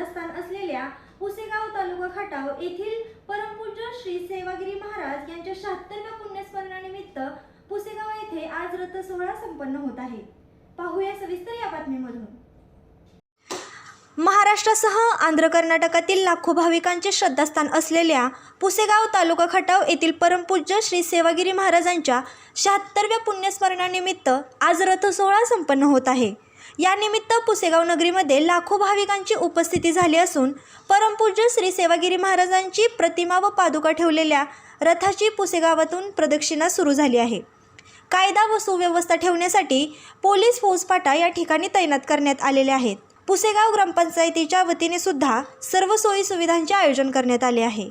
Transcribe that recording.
श्रद्धास्थान असलेल्या पुसेगाव तालुका खटाव येथील परमपूज्य श्री सेवागिरी महाराज यांच्या शहात्तरव्या पुण्यस्मरणानिमित्त पुसेगाव येथे आज रथ सोहळा संपन्न होत आहे. पाहूया सविस्तर या बातमीमधून. महाराष्ट्रासह आंध्र कर्नाटकातील लाखो भाविकांचे श्रद्धास्थान असलेल्या पुसेगाव तालुका खटाव येथील परमपूज्य श्री सेवागिरी महाराजांच्या शहात्तरव्या पुण्यस्मरणानिमित्त आज रथसोहळा संपन्न होत आहे. यानिमित्त पुसेगाव नगरीमध्ये लाखो भाविकांची उपस्थिती झाली असून परमपूज्य श्री सेवागिरी महाराजांची प्रतिमा व पादुका ठेवलेल्या रथाची पुसेगावातून प्रदक्षिणा सुरू झाली आहे. कायदा व सुव्यवस्था ठेवण्यासाठी पोलीस फौजपाटा या ठिकाणी तैनात करण्यात आलेले आहेत. पुसेगाव ग्रामपंचायतीच्या वतीने सुद्धा सर्व सोयी सुविधांचे आयोजन करण्यात आले आहे.